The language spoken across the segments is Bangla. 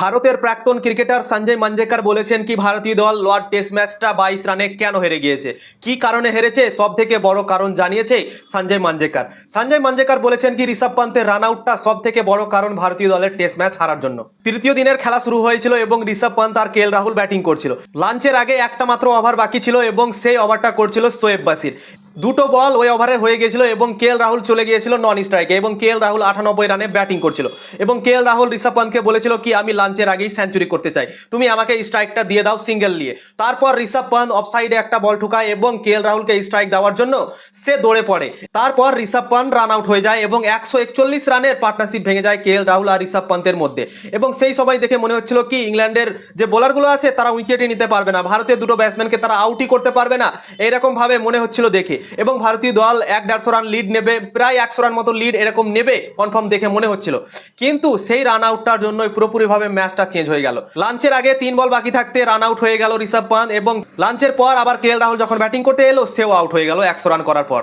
ভারতের প্রাক্তন ক্রিকেটার সঞ্জয় মাঞ্জেকার বলেছেন কি, ভারতীয় দল লর্ড টেস্ট ম্যাচটা বাইশ রানে কেন হেরে গিয়েছে? কি কারণে হেরেছে? সব থেকে বড় কারণ জানিয়েছে সঞ্জয় মাঞ্জেকার। সঞ্জয় মাঞ্জেকার বলেছেন কি, ঋষভ পান্তের রান আউটটা সব থেকে বড় কারণ ভারতীয় দলের টেস্ট ম্যাচ হারার জন্য। তৃতীয় দিনের খেলা শুরু হয়েছিল এবং ঋষভ পান্ত আর কে রাহুল ব্যাটিং করছিল। লাঞ্চের আগে একটা মাত্র ওভার বাকি ছিল এবং সেই ওভারটা করছিল সোয়েব বাসির। দুটো বল ওই ওভারে হয়ে গিয়েছিল এবং কে রাহুল চলে গিয়েছিল নন স্ট্রাইকে এবং কে রাহুল আটানব্বই রানে ব্যাটিং করছিল এবং কে রাহুল ঋষভ পন্থকে বলেছিল কি, আমি লাঞ্চের আগেই সেঞ্চুরি করতে চাই। তুমি আমাকে স্ট্রাইকটা দিয়ে দাও সিঙ্গেল নিয়ে। তারপর ঋষভ পান্ত অফসাইডে একটা বল ঠুকায় এবং কে রাহুলকে স্ট্রাইক দেওয়ার জন্য সে দৌড়ে পড়ে। তারপর ঋষভ পান্ত রান আউট হয়ে যায় এবং একশো একচল্লিশ রানের পার্টনারশিপ ভেঙে যায় কে রাহুল আর ঋষভ পান্তের মধ্যে। এবং সেই সবাই দেখে মনে হচ্ছিল কি, ইংল্যান্ডের যে বোলারগুলো আছে তারা উইকেটই নিতে পারবে না। ভারতের দুটো ব্যাটসম্যানকে তারা আউটই করতে পারবে না। এইরকম ভাবে মনে হচ্ছিল দেখে। এবং ভারতীয় দল এক দেড়শো রান লিড নেবে, প্রায় একশো রান মতো লিড এরকম নেবে কনফার্ম দেখে মনে হচ্ছিল। কিন্তু সেই রান আউটটার জন্যই পুরোপুরিভাবে ম্যাচটা চেঞ্জ হয়ে গেল। লাঞ্চের আগে তিন বল বাকি থাকতে রান আউট হয়ে গেল ঋষভ পান এবং লাঞ্চের পর আবার কে রাহুল যখন ব্যাটিং করতে এলো, সেও আউট হয়ে গেল একশো রান করার পর।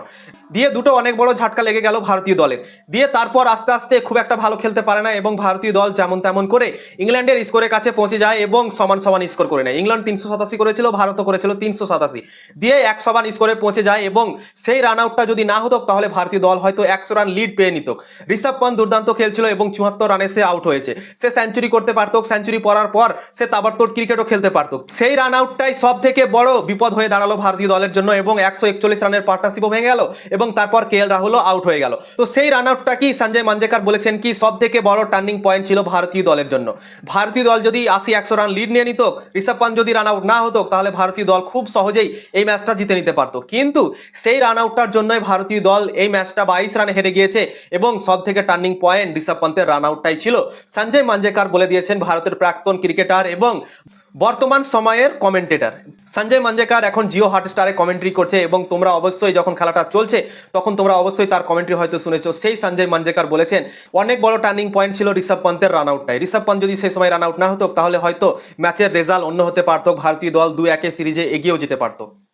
দিয়ে দুটো অনেক বড় ঝাটকা লেগে গেল ভারতীয় দলের দিয়ে তারপর আস্তে আস্তে খুব একটা ভালো খেলতে পারে না এবং ভারতীয় দল যেমন তেমন করে ইংল্যান্ডের স্কোরের কাছে পৌঁছে যায় এবং সমান সমান স্কোর করে নেয়। ইংল্যান্ড তিনশো সাতাশি করেছিল, ভারতও করেছিল তিনশো সাতাশি। দিয়ে এক সমান স্কোরে পৌঁছে যায় এবং সেই রান আউটটা যদি না হতো তাহলে ভারতীয় দল হয়তো একশো রান লিড পেয়ে নিত। ঋষভ পান্ত দুর্দান্ত খেলছিল এবং চুয়াত্তর রানে সে আউট হয়েছে। সে সেঞ্চুরি করতে পারতো সেঞ্চুরি পড়ার পর সে তাবারতোড় ক্রিকেটও খেলতে পারতো। সেই রান আউটটাই সব থেকে বড় বিপদ হয়ে দাঁড়াল ভারতীয় দলের জন্য এবং একশো একচল্লিশ রানের পার্টনারশিপও ভেঙে গেল এবং তারপর কে এল রাহুলও আউট হয়ে গেল। তো সেই রান আউটটা কি সঞ্জয় মাঞ্জেকার বলেছেন কি সব থেকে বড় টার্নিং পয়েন্ট ছিল ভারতীয় দলের জন্য। ভারতীয় দল যদি আশি একশো রান লিড নিয়ে নিত, ঋষভ পান্ত যদি রান আউট না হতো, তাহলে ভারতীয় দল খুব সহজেই এই ম্যাচটা জিতে নিতে পারতো। কিন্তু সেই রান আউটটার জন্যই ভারতীয় দল এই ম্যাচটা বাইশ রানে হেরে গিয়েছে এবং সব থেকে টার্নিং পয়েন্ট ঋষভ পান্তের রান আউটটাই ছিল। সঞ্জয় মাঞ্জেকার বলে দিয়েছেন, ভারতের প্রাক্তন ক্রিকেটার এবং বর্তমান সময়ের কমেন্টেটার সঞ্জয় মাঞ্জেকার এখন জিও হটস্টারে কমেন্ট্রি করছে এবং তোমরা অবশ্যই যখন খেলাটা চলছে, তখন তোমরা অবশ্যই তার কমেন্ট্রি হয়তো শুনেছো। সেই সঞ্জয় মাঞ্জেকার বলেছেন, অনেক বড় টার্নিং পয়েন্ট ছিল ঋষভ পন্তের রান আউটটাই ঋষভ পন্থ যদি সেই সময় রান আউট না হতো, তাহলে হয়তো ম্যাচের রেজাল্ট অন্য হতে পারতো। ভারতীয় দল দু একে সিরিজে এগিয়েও যেতে পারতো।